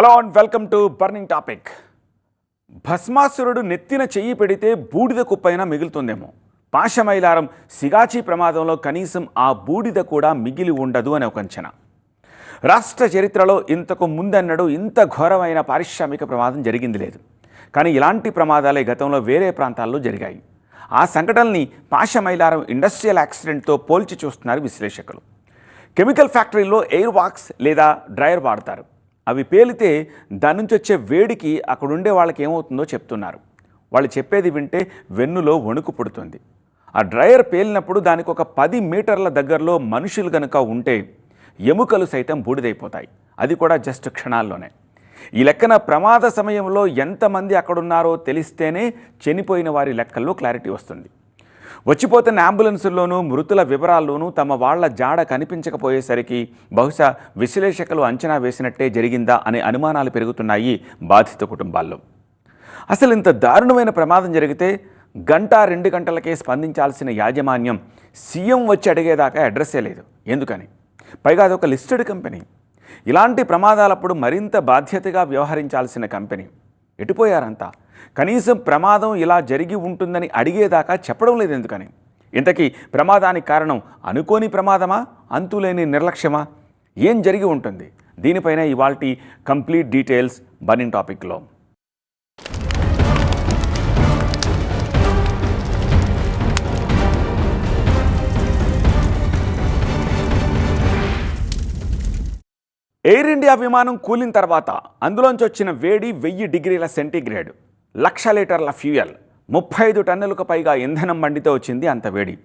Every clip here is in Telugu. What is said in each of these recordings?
Hello and welcome to burning topic. భస్మాసురుడు నెత్తిన చెయ్యి పెడితే బూడిద కుప్పైనా మిగులుతుందేమో. పాశమైలారం సిగాచి ప్రమాదంలో కనీసం ఆ బూడిద కూడా మిగిలి ఉండదు అనే ఒక అంచనా. రాష్ట్ర చరిత్రలో ఇంతకు ముందన్నడు ఇంత ఘోరమైన పారిశ్రామిక ప్రమాదం జరిగింది లేదు. కానీ ఇలాంటి ప్రమాదాలే గతంలో వేరే ప్రాంతాల్లో జరిగాయి. ఆ సంఘటనల్ని పాశమైలారం ఇండస్ట్రియల్ యాక్సిడెంట్తో పోల్చి చూస్తున్నారు విశ్లేషకులు. కెమికల్ ఫ్యాక్టరీలో ఎయిర్ వాక్స్ లేదా డ్రైయర్ వాడతారు. అవి పేలితే దాని నుంచి వచ్చే వేడికి అక్కడుండే వాళ్ళకి ఏమవుతుందో చెప్తున్నారు. వాళ్ళు చెప్పేది వింటే వెన్నులో వణుకు పుడుతుంది. ఆ డ్రైయర్ పేలినప్పుడు దానికి ఒక పది మీటర్ల దగ్గరలో మనుషులు గనుక ఉంటే ఎముకలు సైతం బూడిదైపోతాయి. అది కూడా జస్ట్ క్షణాల్లోనే. ఈ లెక్కన ప్రమాద సమయంలో ఎంతమంది అక్కడున్నారో తెలిస్తేనే చనిపోయిన వారి లెక్కల్లో క్లారిటీ వస్తుంది. వచ్చిపోతున్న అంబులెన్సుల్లోనూ మృతుల వివరాల్లోనూ తమ వాళ్ళ జాడ కనిపించకపోయేసరికి బహుశా విశ్లేషకులు అంచనా వేసినట్టే జరిగిందా అనే అనుమానాలు పెరుగుతున్నాయి బాధిత కుటుంబాల్లో. అసలు ఇంత దారుణమైన ప్రమాదం జరిగితే గంట రెండు గంటలకే స్పందించాల్సిన యాజమాన్యం సీఎం వచ్చి అడిగేదాకా అడ్రస్సే లేదు. ఎందుకని? పైగా అదొక లిస్టెడ్ కంపెనీ. ఇలాంటి ప్రమాదాలప్పుడు మరింత బాధ్యతగా వ్యవహరించాల్సిన కంపెనీ. ఎటుపోయారంతా? కనీసం ప్రమాదం ఇలా జరిగి ఉంటుందని అడిగేదాకా చెప్పడం లేదు ఎందుకని? ఇంతకీ ప్రమాదానికి కారణం అనుకోని ప్రమాదమా? అంతులేని నిర్లక్ష్యమా? ఏం జరిగి ఉంటుంది? దీనిపైన ఇవాల్టి కంప్లీట్ డీటెయిల్స్ బర్నింగ్ టాపిక్లో. ఎయిర్ ఇండియా విమానం కూలిన తర్వాత అందులోంచి వచ్చిన వేడి వెయ్యి డిగ్రీల సెంటీగ్రేడ్. లక్ష లీటర్ల ఫ్యూయల్. ముప్పై ఐదు టన్నులకు పైగా ఇంధనం మండితో వచ్చింది అంత వేడి.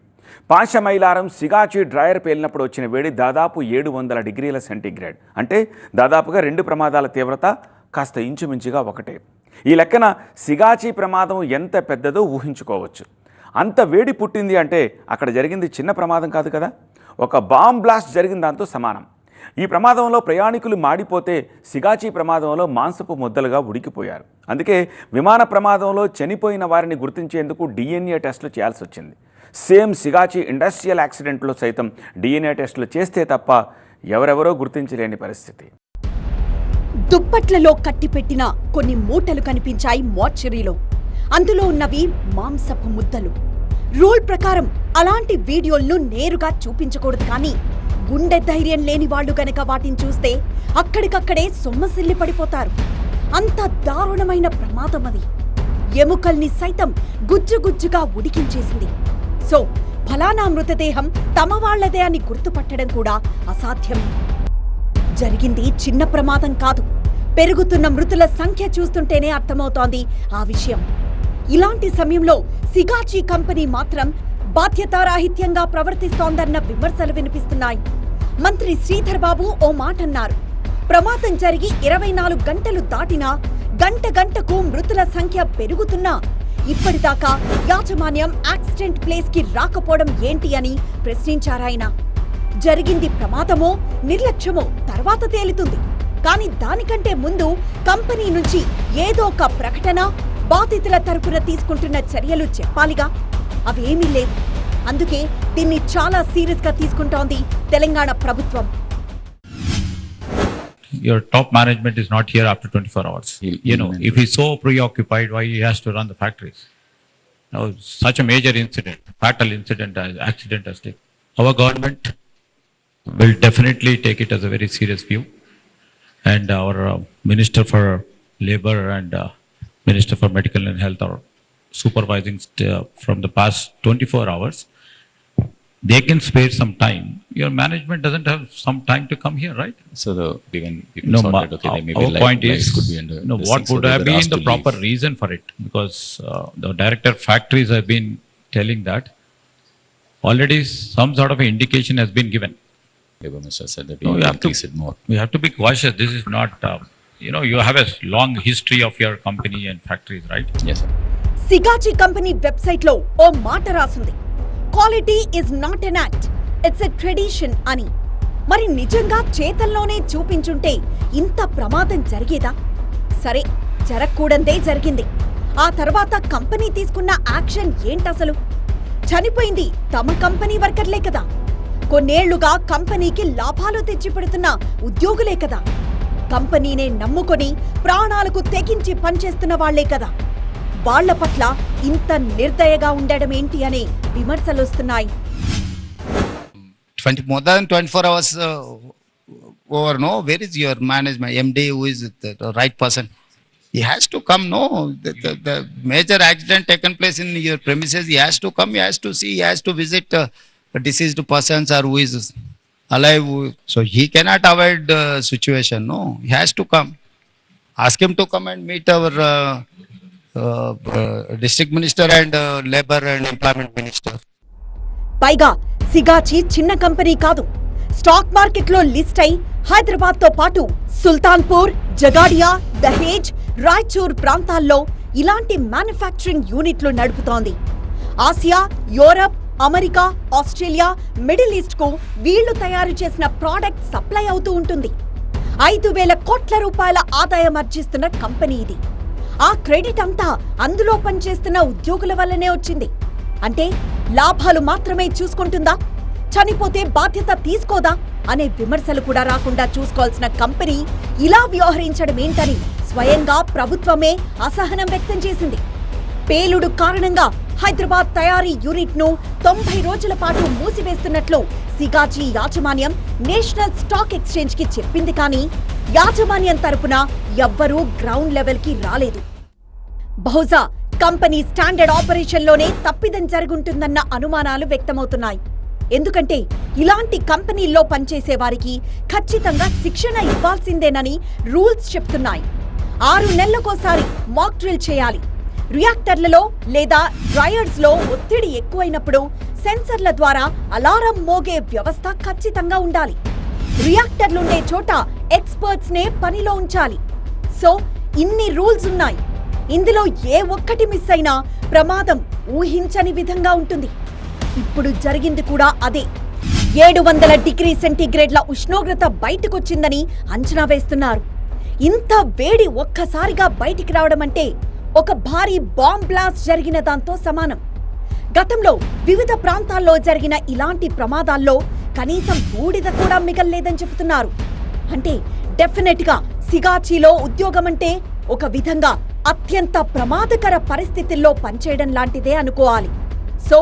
పాశమైలారం సిగాచి డ్రాయర్ పేలినప్పుడు వచ్చిన వేడి దాదాపు ఏడు వందల డిగ్రీల సెంటీగ్రేడ్. అంటే దాదాపుగా రెండు ప్రమాదాల తీవ్రత కాస్త ఇంచుమించుగా ఒకటే. ఈ లెక్కన సిగాచి ప్రమాదం ఎంత పెద్దదో ఊహించుకోవచ్చు. అంత వేడి పుట్టింది అంటే అక్కడ జరిగింది చిన్న ప్రమాదం కాదు కదా? ఒక బాంబ్ బ్లాస్ట్ జరిగిన దాంతో సమానం. ఈ ప్రమాదంలో ప్రయాణికులు మాడిపోతే సిగాచి ప్రమాదంలో మాంసపు ముద్దలుగా ఉడికిపోయారు. అందుకే విమాన ప్రమాదంలో చనిపోయిన వారిని గుర్తించేందుకు డిఎన్ఏ టెస్టులు చేయాల్సి వచ్చింది. సేమ్ సిగాచి ఇండస్ట్రియల్ యాక్సిడెంట్లో సైతం డిఎన్ఏ టెస్టులు చేస్తే తప్ప ఎవరెవరో గుర్తించలేని పరిస్థితి. దుప్పట్లలో కట్టిపెట్టిన కొన్ని మూటలు కనిపించాయి మోర్చరీలో. అందులో ఉన్నవి మాంసపు ముద్దలు. రూల్ ప్రకారం అలాంటి వీడియోలను నేరుగా చూపించకూడదు కానీ గుండె ధైర్యం లేని వాళ్ళు గనక వాటిని చూస్తే అక్కడికక్కడే సొమ్మసిల్లి పడిపోతారు. అంత దారుణమైన ప్రమాదం అది. ఎముకల్ని సైతం గుజ్జు గుజ్జుగా ఉడికించేసింది. సో ఫలానా మృతదేహం తమ వాళ్ళదే అని గుర్తుపట్టడం కూడా అసాధ్యమే జరిగింది చిన్న ప్రమాదం కాదు. పెరుగుతున్న మృతుల సంఖ్య చూస్తుంటేనే అర్థమవుతోంది ఆ విషయం. ఇలాంటి సమయంలో సిగాచి కంపెనీ మాత్రం బాధ్యతారాహిత్యంగా ప్రవర్తిస్తోందన్న విమర్శలు వినిపిస్తున్నాయి. మంత్రి శ్రీధర్ బాబు ఓ మాట అన్నారు ప్రమాదం జరిగి ఇరవై నాలుగు గంటలు దాటినా గంట గంటకు మృతుల సంఖ్య పెరుగుతున్నా ఇప్పటిదాకా యాజమాన్యం యాక్సిడెంట్ ప్లేస్కి రాకపోవడం ఏంటి అని ప్రశ్నించారాయన. జరిగింది ప్రమాదమో నిర్లక్ష్యమో తర్వాత తేలుతుంది. కానీ దానికంటే ముందు కంపెనీ నుంచి ఏదో ఒక ప్రకటన బాధితుల తరపున తీసుకుంటున్న చర్యలు చెప్పాలిగా? అవేమీ లేవు అందుకే దీన్ని చాలా సీరియస్గా తీసుకుంటోంది తెలంగాణ ప్రభుత్వం your top management is not here after 24 hours. He'll- you know, he'll- if he's so preoccupied, why he has to run the factories? Now, such a major incident, fatal incident, uh, accident has taken. Our government will definitely take it as a very serious view. And our uh, Minister for Labor and uh, Minister for Medical and Health are supervising uh, from the past 24 hours. They can spare some time. Your management doesn't have some time to come here, right? So the even people No, thought ma- that okay, our maybe our life, point is, could be under no, what so would they have been the proper leave. reason for it? Because uh, the director factories have been telling that already some sort of indication has been given. Labor minister said that No, we you will have to- increase it more. We have to be cautious. This is not, uh, you know, you have a long history of your company and factories, right? Yes, sir. Sigachi company వెబ్సైట్లో ఓ మాట రాసుంది. Quality is not an act it's a tradition అని. మరి నిజంగా చేతల్లోనే చూపించుంటే ఇంత ప్రమాదం జరిగేదా? సరే జరగకూడందే జరిగింది. ఆ తర్వాత కంపెనీ తీసుకున్న యాక్షన్ ఏంటసలు? చనిపోయింది తమ కంపెనీ వర్కర్లే కదా. కొన్నేళ్ళుగా కంపెనీకి లాభాలు తెచ్చిపెడుతున్న ఉద్యోగులే కదా. కంపెనీనే నమ్ముకొని ప్రాణాలకు తెగించి పనిచేస్తున్న వాళ్ళే కదా. వాళ్ళ పట్ల ఇంత నిర్దయగా ఉండడం ఏంటి అనే విమర్శలొస్తున్నాయి 20 more than 24 hours uh, over no where is your management md who is the, the right person he has to come no the, the, the major accident taken place in your premises he has to come he has to see he has to visit uh, deceased persons or who is alive so he cannot avoid uh, situation no he has to come ask him to come and meet our uh, district minister and labour and employment minister. పైగా సిగాచి చిన్న కంపెనీ కాదు. స్టాక్ మార్కెట్లో లిస్ట్ అయి హైదరాబాద్తో పాటు సుల్తాన్పూర్ జగాడియా దహేజ్ రాయచూర్ ప్రాంతాల్లో ఇలాంటి మ్యానుఫ్యాక్చరింగ్ యూనిట్లు నడుపుతోంది. Asia Europe America Australia middle ఈస్ట్కు వీళ్ళు తయారు చేసిన ప్రోడక్ట్ సప్లై అవుతూ ఉంటుంది. ఐదు వేల కోట్ల రూపాయల ఆదాయం ఆర్జిస్తున్న కంపెనీ ఇది. ఆ క్రెడిట్ అంతా అందులో పనిచేస్తున్న ఉద్యోగుల వల్లనే వచ్చింది. అంటే లాభాలు మాత్రమే చూసుకుంటుందా? చనిపోతే బాధ్యత తీసుకోదా? అనే విమర్శలు కూడా రాకుండా చూసుకోవాల్సిన కంపెనీ ఇలా వ్యవహరించడం ఏంటని స్వయంగా ప్రభుత్వమే అసహనం వ్యక్తం చేసింది. పేలుడు కారణంగా హైదరాబాద్ తయారీ యూనిట్ను తొంభై రోజుల పాటు మూసివేస్తున్నట్లు సిగాజీ యాజమాన్యం నేషనల్ స్టాక్ ఎక్స్చేంజ్కి చెప్పింది కానీ యాజమాన్యం తరపున ఎవ్వరూ గ్రౌండ్ లెవెల్కి రాలేదు. బహుశా కంపెనీ స్టాండర్డ్ ఆపరేషన్లోనే తప్పిదం జరుగుంటుందన్న అనుమానాలు వ్యక్తమవుతున్నాయి. ఎందుకంటే ఇలాంటి కంపెనీల్లో పనిచేసే వారికి ఖచ్చితంగా శిక్షణ ఇవ్వాల్సిందేనని రూల్స్ చెప్తున్నాయి. ఆరు నెలలకోసారి మాక్ డ్రిల్ చేయాలి. రియాక్టర్లలో లేదా డ్రయర్స్లో ఒత్తిడి ఎక్కువైనప్పుడు సెన్సర్ల ద్వారా అలారం మోగే వ్యవస్థ ఖచ్చితంగా ఉండాలి. రియాక్టర్లుండే చోట ఎక్స్పర్ట్స్ నే పనిలో ఉంచాలి. సో ఇన్ని రూల్స్ ఉన్నాయి. ఇందులో ఏ ఒక్కటి మిస్ అయినా ప్రమాదం ఊహించని విధంగా ఉంటుంది. ఇప్పుడు జరిగింది కూడా అదే. ఏడు వందల డిగ్రీ సెంటీగ్రేడ్ల ఉష్ణోగ్రత బయటకొచ్చిందని అంచనా వేస్తున్నారు. ఇంత వేడి ఒక్కసారిగా బయటికి రావడం అంటే ఒక భారీ బాంబ్ బ్లాస్ట్ జరిగిన దాంతో సమానం. గతంలో వివిధ ప్రాంతాల్లో జరిగిన ఇలాంటి ప్రమాదాల్లో కనీసం బూడిద కూడా మిగల్లేదని చెబుతున్నారు. అంటే డెఫినెట్గా సిగాచీలో ఉద్యోగం అంటే ఒక విధంగా అత్యంత ప్రమాదకర పరిస్థితుల్లో పనిచేయడం లాంటిదే అనుకోవాలి. సో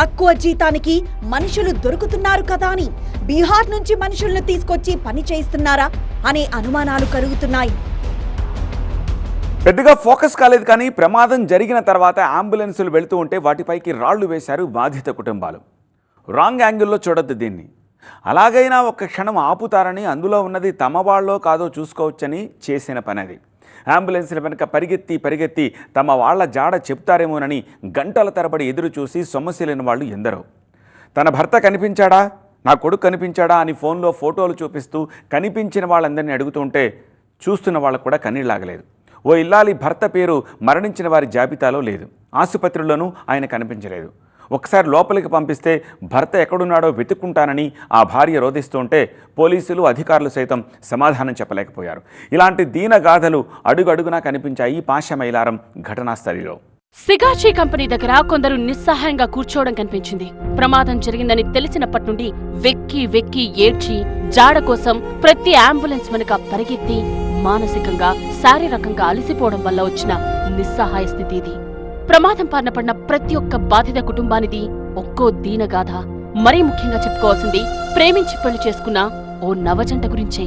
తక్కువ జీతానికి మనుషులు దొరుకుతున్నారు కదా అని బీహార్ నుంచి మనుషులను తీసుకొచ్చి పని చేయిస్తున్నారా అనే అనుమానాలు కలుగుతున్నాయి. పెద్దగా ఫోకస్ కాలేదు కానీ ప్రమాదం జరిగిన తర్వాత అంబులెన్సులు వెళుతూ ఉంటే వాటిపైకి రాళ్ళు వేశారు బాధిత కుటుంబాలు. రాంగ్ యాంగిల్లో చూడొద్దు దీన్ని. అలాగైనా ఒక్క క్షణం ఆపుతారని అందులో ఉన్నది తమ వాళ్ళో కాదో చూసుకోవచ్చని చేసిన పని అది అంబులెన్స్ల వెనుక పరిగెత్తి పరిగెత్తి తమ వాళ్ళ జాడ చెప్తారేమోనని గంటల తరబడి ఎదురు చూసి సొమ్మసిలిన వాళ్ళు ఎందరో. తన భర్త కనిపించాడా? నా కొడుకు కనిపించాడా అని ఫోన్లో ఫోటోలు చూపిస్తూ కనిపించిన వాళ్ళందరినీ అడుగుతుంటే చూస్తున్న వాళ్ళకు కూడా కన్నీళ్ళాగలేదు ఓ ఇల్లాలి భర్త పేరు మరణించిన వారి జాబితాలో లేదు. ఆసుపత్రిలోనూ ఆయన కనిపించలేదు. ఒకసారి లోపలికి పంపిస్తే భర్త ఎక్కడున్నాడో వెతుక్కుంటానని ఆ భార్య రోధిస్తుంటే పోలీసులు అధికారులు సైతం సమాధానం చెప్పలేకపోయారు. ఇలాంటి దీనగాథలు అడుగడుగునా కనిపించాయి పాశమైలారం ఘటనాస్థలిలో సిగాచి కంపెనీ దగ్గర కొందరు నిస్సహాయంగా కూర్చోవడం కనిపించింది. ప్రమాదం జరిగిందని తెలిసినప్పటి నుండి వెక్కి వెక్కి ఏడ్చి జాడ కోసం ప్రతి అంబులెన్స్ వెనుక పరిగెత్తి మానసికంగా శారీరకంగా అలసిపోవడం వల్ల వచ్చిన నిస్సహాయ స్థితి ఇది. ప్రమాదం బారిన పడిన ప్రతి ఒక్క బాధిత కుటుంబానిది ఒక్కో దీనగాథ మరీ ముఖ్యంగా చెప్పుకోవాల్సింది ప్రేమించి పెళ్ళి చేసుకున్న ఓ నవజంట గురించే.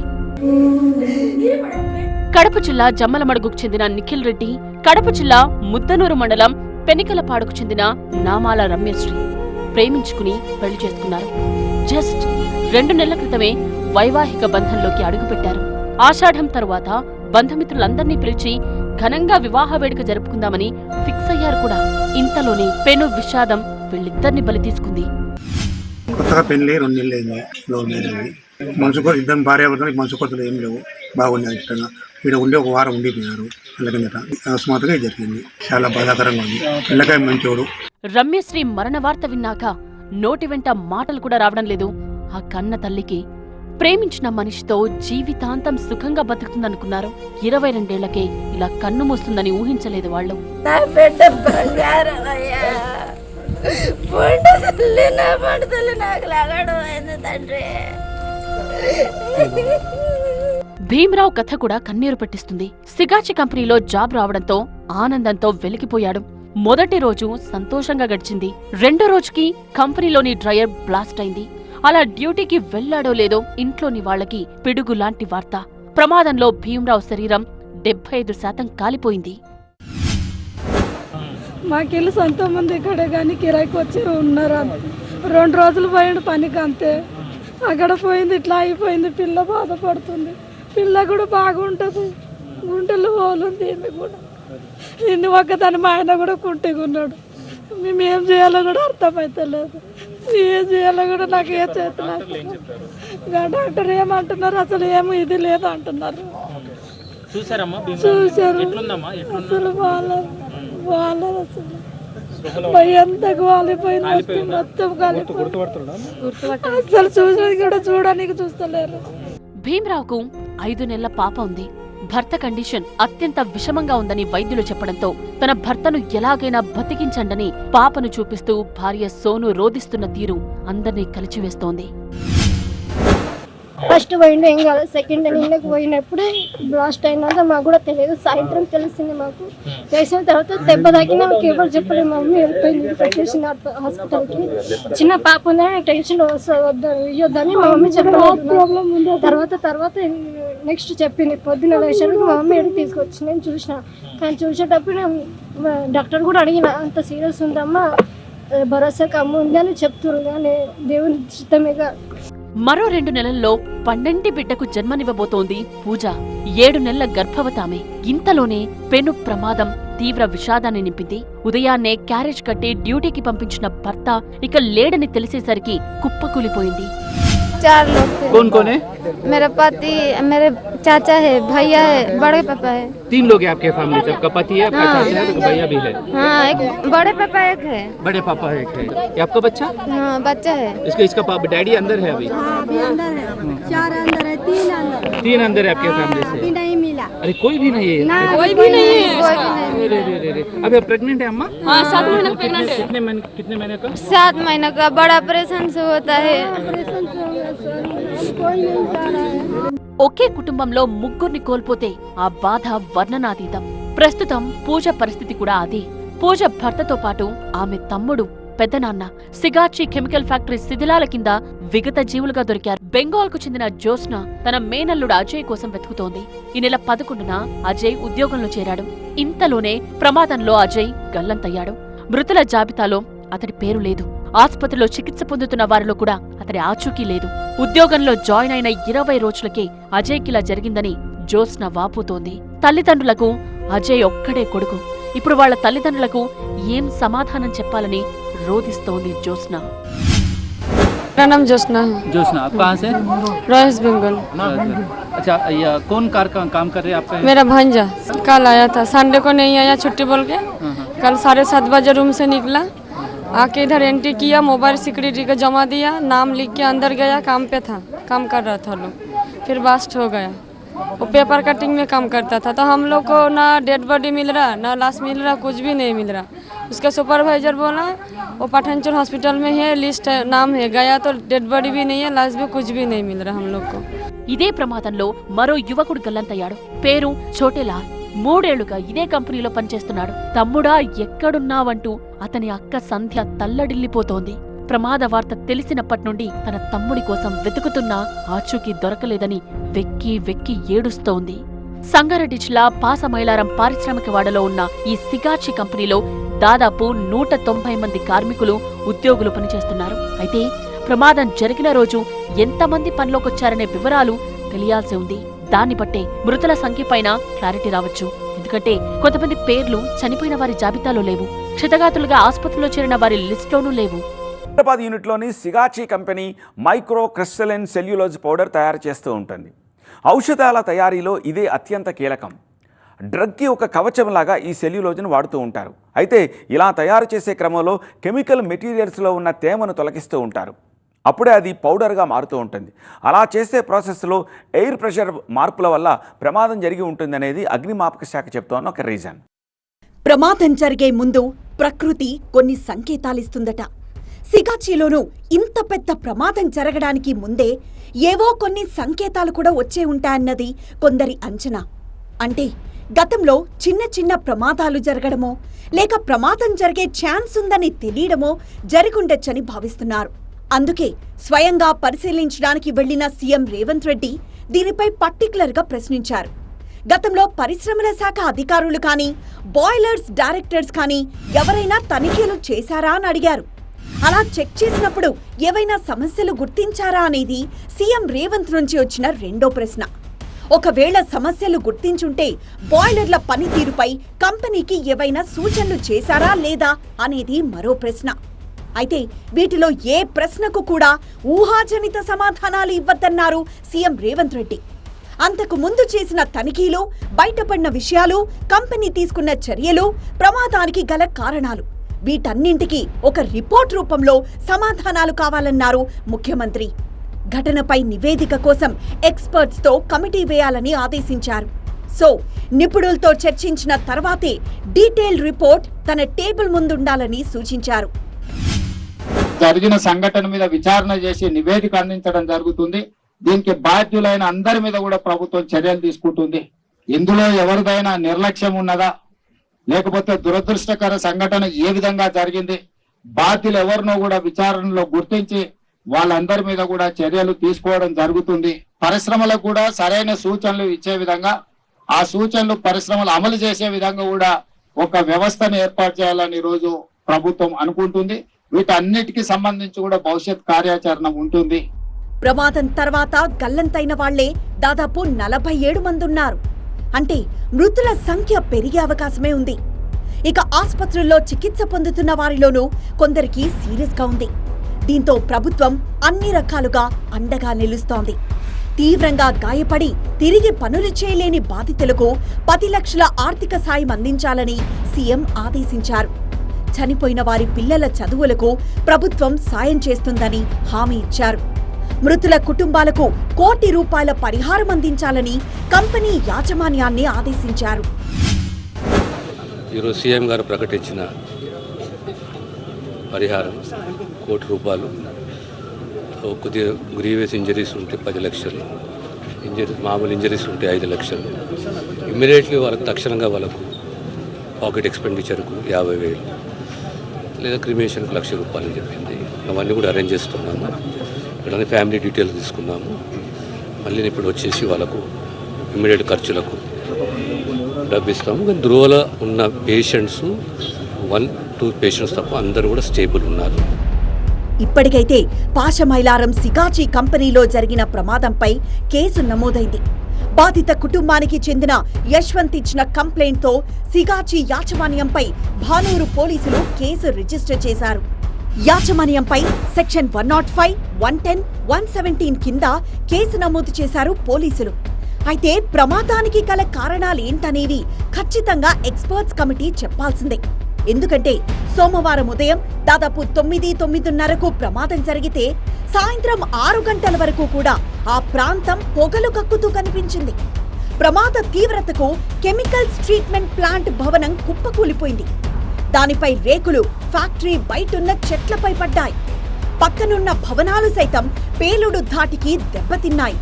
కడప జిల్లా జమ్మలమడుగుకు చెందిన నిఖిల్ రెడ్డి కడప జిల్లా ముద్దనూరు మండలం పెనికలపాడుకు చెందిన నామాల రమ్యశ్రీ ప్రేమించుకుని పెళ్ళి చేసుకున్నారు. జస్ట్ రెండు నెలల క్రితమే వైవాహిక బంధంలోకి అడుగుపెట్టారు. ఆషాఢం తరువాత బంధుమిత్రులందర్నీ పిలిచి ఘనంగా వివాహ వేడుక జరుపుకుందామని ఫిక్స్ అయ్యారు కూడా. ఇంతలోనే పెను విషాదం వీళ్ళిద్దరిని బలి తీసుకుంది. కొత్తగా పెళ్ళి రెండు నెలలు అయింది లవ్ మ్యారేజ్ మనసు కొ- ఇద్దరు భార్య మనసు కొత్తలు ఏం లేవు. బాగున్నాయి ఇష్టంగా ఇక్కడ ఉండి ఒక వారం ఉండిపోయారు పిల్ల కిందట అకస్మాత్తుగా జరిగింది. చాలా బాధాకరంగా ఉంది. పిల్లకాయ మంచోడు. రమ్యశ్రీ మరణ వార్త విన్నాక నోటి వెంట మాటలు కూడా రావడం లేదు. ఆ కన్న తల్లికి ప్రేమించిన మనిషితో జీవితాంతం సుఖంగా బతుకుతుందనుకున్నారు. ఇరవై రెండేళ్ళకే ఇలా కన్ను మూస్తుందని ఊహించలేదు వాళ్ళు. భీమరావు కథ కూడా కన్నీరు పెట్టిస్తుంది. సిగాచి కంపెనీలో జాబ్ రావడంతో ఆనందంతో వెలికిపోయాడు మొదటి రోజు సంతోషంగా గడిచింది. రెండో రోజుకి కంపెనీలోని డ్రయర్ బ్లాస్ట్ అయింది. అలా డ్యూటీకి వెళ్ళాడో లేదో ఇంట్లోని వాళ్ళకి పిడుగు లాంటి వార్త. ప్రమాదంలో భీమరావు శరీరం డెబ్బై ఐదు శాతం కాలిపోయింది. మాకెళ్ళి సొంత మంది ఇక్కడే కానీ కిరాయికి వచ్చి ఉన్నారు? రెండు రోజులు పోయిండు పనికి అంతే. అక్కడ పోయింది ఇట్లా అయిపోయింది పిల్ల బాధపడుతుంది. పిల్ల కూడా బాగుంటుంది. గుంటలు పోలుంది ఈమె కూడా. ఇన్ని ఒక్కదాని మా ఆయన కూడా కుంటిగా ఉన్నాడు మేము ఏం చేయాలో కూడా అర్థమవుతలేదు ఏం చేయాలో కూడా నాకు ఏ చేతులు డాక్టర్ ఏమంటున్నారు అసలు ఏమో ఇది లేదు అంటున్నారు? చూశారు. అసలు బాగాలేదు బాగాలేదు అసలు భయ ఎంత కాలిపోయింది? మొత్తం మొత్తం కాలిపోయింది. అసలు చూసేది కూడా చూడడానికి చూస్తలేరు. భీమరావుకు ఐదు నెలల పాప ఉంది. భర్త కండిషన్ అత్యంత విషమంగా ఉందని వైద్యులు చెప్పడంతో తన భర్తను ఎలాగైనా బతికించండని పాపను చూపిస్తూ భార్య సోను రోధిస్తున్న తీరు అందర్నీ కలిచివేస్తోంది. ఫస్ట్ పోయిండు ఏం కాదు. సెకండ్ నిన్నకు పోయినప్పుడు బ్లాస్ట్ అయినాక మాకు కూడా తెలియదు. సాయంత్రం తెలిసింది మాకు. తెలిసిన తర్వాత దెబ్బ తాకిన మాకు ఎవరు చెప్పలేదు. మా మమ్మీ వెళ్ళిపోయింది. వచ్చేసింది హాస్పిటల్కి. చిన్న పాప ఉందని టెన్షన్ వద్దు ఇయ్యొద్దని మా మమ్మీ చెప్పలేదు. తర్వాత తర్వాత నెక్స్ట్ చెప్పింది. పొద్దున్న లేచానికి మా మమ్మీ ఎడికి తీసుకొచ్చి నేను చూసిన. కానీ చూసేటప్పుడు నేను డాక్టర్ కూడా అడిగిన అంత సీరియస్ ఉందమ్మా. భరోసా కమ్ము ఉంది అని చెప్తున్నారు కానీ దేవుని చిత్తమేగా మరో రెండు నెలల్లో పండంటి బిడ్డకు జన్మనివ్వబోతోంది పూజ. ఏడు నెలల గర్భవతామే. ఇంతలోనే పెను ప్రమాదం తీవ్ర విషాదాన్ని నింపింది. ఉదయాన్నే క్యారేజ్ కట్టి డ్యూటీకి పంపించిన భర్త ఇక లేడని తెలిసేసరికి కుప్పకూలిపోయింది. चार लोग थे। कौन कौन है? मेरा पति मेरे चाचा है भैया है बड़े पापा है। तीन लोग हैं आपके फैमिली से आपका पति है आपका चाचा है आपका भैया भी है। हाँ एक बड़े पापा एक है। बड़े पापा एक है। ये आपका बच्चा? हाँ बच्चा है। इसका इसका पापा डैडी अंदर है अभी? चार अंदर है तीन अंदर तीन अंदर है आपके फैमिली से? नहीं मिला। अरे कोई भी नहीं है कोई भी नहीं है अरे अरे अरे अभी आप प्रेग्नेंट है अम्मा? हाँ सात महीने प्रेग्नेंट है। कितने महीने कितने महीने का? सात महीने का बड़ा ऑपरेशन से होता है। ఒకే కుటుంబంలో ముగ్గురిని కోల్పోతే ఆ బాధ వర్ణనాతీతం. ప్రస్తుతం పూజ పరిస్థితి కూడా అదే. పూజ భర్తతో పాటు ఆమె తమ్ముడు పెద్దనాన్న సిగాచి కెమికల్ ఫ్యాక్టరీ శిథిలాల కింద విగత జీవులుగా దొరికారు. బెంగాల్కు చెందిన జ్యోత్స్న తన మేనల్లుడు అజయ్ కోసం వెతుకుతోంది. ఈ నెల పదకొండున అజయ్ ఉద్యోగంలో చేరాడు. ఇంతలోనే ప్రమాదంలో అజయ్ గల్లంతయ్యాడు. మృతుల జాబితాలో అతడి పేరు లేదు. ఆసుపత్రిలో చికిత్స పొందుతున్న వారిలో కూడా అతడి ఆచూకీ లేదు ఉద్యోగంలో జాయిన్ అయిన ఇరవై రోజులకే అజయ్కిలా జరిగిందని జ్యోత్స్న వాపోతోంది తల్లిదండ్రులకు అజయ్ ఒక్కడే కొడుకు ఇప్పుడు వాళ్ళ తల్లిదండ్రులకు ఏం సమాధానం చెప్పాలని రోధిస్తోంది జ్యోత్స్న मेरा नाम जोशना है जोशना आप कहाँ से रॉयस बंगाल अच्छा ये कौन कार का काम कर रहे हैं आपका मेरा भांजा कल आया था संडे को नहीं आया छुट्टी बोल के कल साढ़े सात बजे रूम से निकला आके इधर एंट्री किया मोबाइल सिक्योरिटी का जमा दिया नाम लिख के अंदर गया काम पे था काम कर रहा था लोग फिर बास्ट हो गया वो पेपर कटिंग में काम करता था तो हम लोग को ना डेड बॉडी मिल रहा ना लाश मिल रहा कुछ भी नहीं मिल रहा उसका सुपरवाइजर बोला वो पठानचोर हॉस्पिटल में है लिस्ट है नाम है गया तो डेड बॉडी भी नहीं है लाश भी कुछ भी नहीं मिल रहा हम लोग को ఇదే ప్రమాదంలో మరో యువకుడు గల్లంతయ్యాడు పేరు చోటేలాల్ మూడేళ్లుగా ఇదే కంపెనీలో పనిచేస్తున్నాడు తమ్ముడా ఎక్కడున్నావంటూ అతని అక్క సంధ్య తల్లడిల్లిపోతోంది. ప్రమాద వార్త తెలిసినప్పటి నుండి తన తమ్ముడి కోసం వెతుకుతున్నా ఆచూకీ దొరకలేదని వెక్కి వెక్కి ఏడుస్తోంది. సంగారెడ్డి జిల్లా పాసమైలారం పారిశ్రామికవాడలో ఉన్న ఈ సిగాచి కంపెనీలో దాదాపు నూట తొంభై మంది కార్మికులు ఉద్యోగులు పనిచేస్తున్నారు. అయితే ప్రమాదం జరిగిన రోజు ఎంతమంది పనిలోకొచ్చారనే వివరాలు తెలియాల్సి ఉంది. దాన్ని బట్టే మృతుల సంఖ్యపైన క్లారిటీ రావచ్చు. ఎందుకంటే కొంతమంది పేర్లు చనిపోయిన వారి జాబితాలో లేవు క్షతగాతులుగా ఆసుపత్రిలో చేరిన వారి లిస్టులోనూ లేవు. Hyderabad యూనిట్లోని Sigachi company micro crystalline cellulose powder తయారు చేస్తూ ఉంటుంది. ఔషధాల తయారీలో ఇదే అత్యంత కీలకం. డ్రగ్కి ఒక కవచంలాగా ఈ సెల్యులోజ్ను వాడుతూ ఉంటారు. అయితే ఇలా తయారు చేసే క్రమంలో కెమికల్ మెటీరియల్స్లో ఉన్న తేమను తొలగిస్తూ ఉంటారు. అప్పుడే అది పౌడర్గా మారుతూ ఉంటుంది. అలా చేసే ప్రాసెస్లో ఎయిర్ ప్రెషర్ మార్పుల వల్ల ప్రమాదం జరిగి ఉంటుందనేది అగ్నిమాపక శాఖ చెప్తోన్న ఒక రీజన్. ప్రమాదం జరిగే ముందు ప్రకృతి కొన్ని సంకేతాలిస్తుందట. సిగాచిలోనూ ఇంత పెద్ద ప్రమాదం జరగడానికి ముందే ఏవో కొన్ని సంకేతాలు కూడా వచ్చే ఉంటాయన్నది కొందరి అంచనా. అంటే గతంలో చిన్న చిన్న ప్రమాదాలు జరగడమో లేక ప్రమాదం జరిగే ఛాన్స్ ఉందని తెలియడమో జరిగుండొచ్చని భావిస్తున్నారు. అందుకే స్వయంగా పరిశీలించడానికి వెళ్ళిన సీఎం రేవంత్ రెడ్డి దీనిపై పర్టికులర్గా ప్రశ్నించారు. గతంలో పరిశ్రమల శాఖ అధికారులు కానీ బాయిలర్స్ డైరెక్టర్స్ కానీ ఎవరైనా తనిఖీలు చేశారా అని అడిగారు. అలా చెక్ చేసినప్పుడు ఏవైనా సమస్యలు గుర్తించారా అనేది సీఎం రేవంత్ నుంచి వచ్చిన రెండో ప్రశ్న. ఒకవేళ సమస్యలు గుర్తించుంటే బాయిలర్ల పనితీరుపై కంపెనీకి ఏవైనా సూచనలు చేశారా లేదా అనేది మరో ప్రశ్న. అయితే వీటిలో ఏ ప్రశ్నకు కూడా ఊహాజనిత సమాధానాలు ఇవ్వద్దన్నారు సీఎం రేవంత్ రెడ్డి. అంతకు ముందు చేసిన తనిఖీలు బయటపడిన విషయాలు కంపెనీ తీసుకున్న చర్యలు ప్రమాదానికి గల కారణాలు. వీటన్నింటికి ఒక రిపోర్ట్ రూపంలో సమాధానాలు కావాలన్నారు ముఖ్యమంత్రి. ఘటనపై నివేదిక కోసం ఎక్స్పర్ట్స్తో కమిటీ వేయాలని ఆదేశించారు. సో నిపుణులతో చర్చించిన తర్వాతే డీటెయిల్ రిపోర్ట్ తన టేబుల్ ముందుండాలని సూచించారు. జరిగిన సంఘటన మీద విచారణ చేసి నివేదిక అందించడం జరుగుతుంది. దీనికి బాధ్యులైన అందరి మీద కూడా ప్రభుత్వం చర్యలు తీసుకుంటుంది. ఇందులో ఎవరిదైనా నిర్లక్ష్యం ఉన్నదా? లేకపోతే దురదృష్టకర సంఘటన ఏ విధంగా జరిగింది? బాధ్యులు ఎవరినో కూడా విచారణలో గుర్తించి వాళ్ళందరి మీద కూడా చర్యలు తీసుకోవడం జరుగుతుంది. పరిశ్రమలకు కూడా సరైన సూచనలు ఇచ్చే విధంగా ఆ సూచనలు పరిశ్రమలు అమలు చేసే విధంగా కూడా ఒక వ్యవస్థను ఏర్పాటు చేయాలని ఈరోజు రోజు ప్రభుత్వం అనుకుంటుంది. వీటన్నిటికీ సంబంధించి కూడా భవిష్యత్ కార్యాచరణ ఉంటుంది. ప్రమాదం తర్వాత గల్లంతైన వాళ్ళే దాదాపు నలభై ఏడు మంది ఉన్నారు అంటే మృతుల సంఖ్య పెరిగే అవకాశమే ఉంది. ఇక ఆసుపత్రుల్లో చికిత్స పొందుతున్న వారిలోనూ కొందరికి సీరియస్గా ఉంది. దీంతో ప్రభుత్వం అన్ని రకాలుగా అండగా నిలుస్తోంది. తీవ్రంగా గాయపడి తిరిగి పనులు చేయలేని బాధితులకు పది లక్షల ఆర్థిక సాయం అందించాలని సీఎం ఆదేశించారు. చనిపోయిన వారి పిల్లల చదువులకు ప్రభుత్వం సాయం చేస్తుందని హామీ ఇచ్చారు. మృతుల కుటుంబాలకు కోటి రూపాయల పరిహారం అందించాలని కంపెనీ యాజమాన్యాన్ని ఆదేశించారు. ఈరోజు సీఎం గారు ప్రకటించిన పరిహారం కోటి రూపాయలు. కొద్దిగా గ్రీవియస్ ఇంజరీస్ ఉంటే పది లక్షలు. ఇంజరీ మామూలు ఇంజరీస్ ఉంటే ఐదు లక్షలు. ఇమ్మీడియట్లీ వాళ్ళకు తక్షణంగా వాళ్ళకు పాకెట్ ఎక్స్పెండిచర్కు యాభై వేలు. లేదా క్రిమేషన్కి లక్ష రూపాయలు చెప్పింది. అవన్నీ కూడా అరేంజ్ చేస్తున్నాము ఇక్కడ ఫ్యామిలీ డీటెయిల్స్ తీసుకున్నాము. మళ్ళీ ఇప్పుడు వచ్చేసి వాళ్ళకు ఇమ్మీడియట్ ఖర్చులకు డబ్బు ఇస్తాము. కానీ ధ్రువలో ఉన్న పేషెంట్స్ వన్ టూ పేషెంట్స్ తప్ప అందరూ కూడా స్టేబుల్ ఉన్నారు. ఇప్పటికైతే పాషమైలారం సిగాచి కంపెనీలో జరిగిన ప్రమాదంపై కేసు నమోదైంది. బాధిత కుటుంబానికి చెందిన యశ్వంత్ ఇచ్చిన కంప్లైంట్తో సిగాచి యాజమాన్యంపై భానూరు పోలీసులు కేసు రిజిస్టర్ చేశారు. యాజమాన్యంపై section one not five one ten one seventeen కింద కేసు నమోదు చేశారు పోలీసులు. అయితే ప్రమాదానికి గల కారణాలేంటనేవి ఖచ్చితంగా ఎక్స్పర్ట్స్ కమిటీ చెప్పాల్సిందే. ఎందుకంటే సోమవారం ఉదయం దాదాపు తొమ్మిది తొమ్మిదిన్నరకు ప్రమాదం జరిగితే సాయంత్రం ఆరు గంటల వరకు కూడా ఆ ప్రాంతం పొగలు కక్కుతూ కనిపించింది. ప్రమాద తీవ్రతకు కెమికల్స్ ట్రీట్మెంట్ ప్లాంట్ భవనం కుప్పకూలిపోయింది. దానిపై రేకులు ఫ్యాక్టరీ బయటున్న చెట్లపై పడ్డాయి. పక్కనున్న భవనాలు సైతం పేలుడు ధాటికి దెబ్బతిన్నాయి.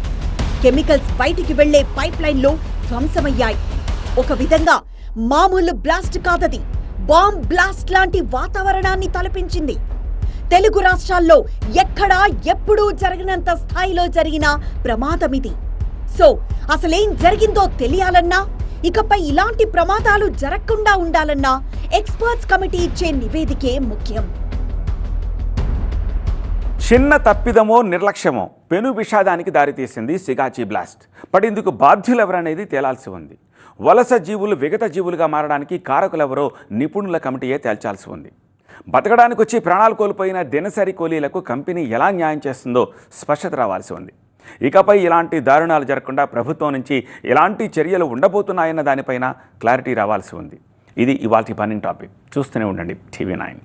కెమికల్స్ బయటికి వెళ్ళే పైప్ లైన్లు ధ్వంసమయ్యాయి. ఒక విధంగా మామూలు బ్లాస్ట్ కాదది. బాంబ్ బ్లాస్ట్ లాంటి వాతావరణాన్ని తలపించింది. తెలుగు రాష్ట్రాల్లో ఎక్కడా ఎప్పుడూ జరగనంత స్థాయిలో జరిగిన ప్రమాదం ఇది. సో అసలేం జరిగిందో తెలియాలన్నా ఇకపై ఇలాంటి ప్రమాదాలు జరగకుండా ఉండాలన్నా ఎక్స్పర్ట్స్ కమిటీ ఇచ్చే నివేదికే ముఖ్యం. చిన్న తప్పిదమో నిర్లక్ష్యమో పెను విషాదానికి దారితీసింది సిగాచి బ్లాస్ట్. బట్ బాధ్యులెవరనేది తేలాల్సి ఉంది. వలస జీవులు విగత జీవులుగా మారడానికి కారకులెవరో నిపుణుల కమిటీయే తేల్చాల్సి ఉంది. బతకడానికి వచ్చి ప్రాణాలు కోల్పోయిన దినసరి కూలీలకు కంపెనీ ఎలా న్యాయం చేస్తుందో స్పష్టత రావాల్సి ఉంది. ఇకపై ఇలాంటి దారుణాలు జరగకుండా ప్రభుత్వం నుంచి ఎలాంటి చర్యలు ఉండబోతున్నాయన్న దానిపైన క్లారిటీ రావాల్సి ఉంది. ఇది ఇవాళ పని టాపిక్. చూస్తూనే ఉండండి టీవీ నైన్.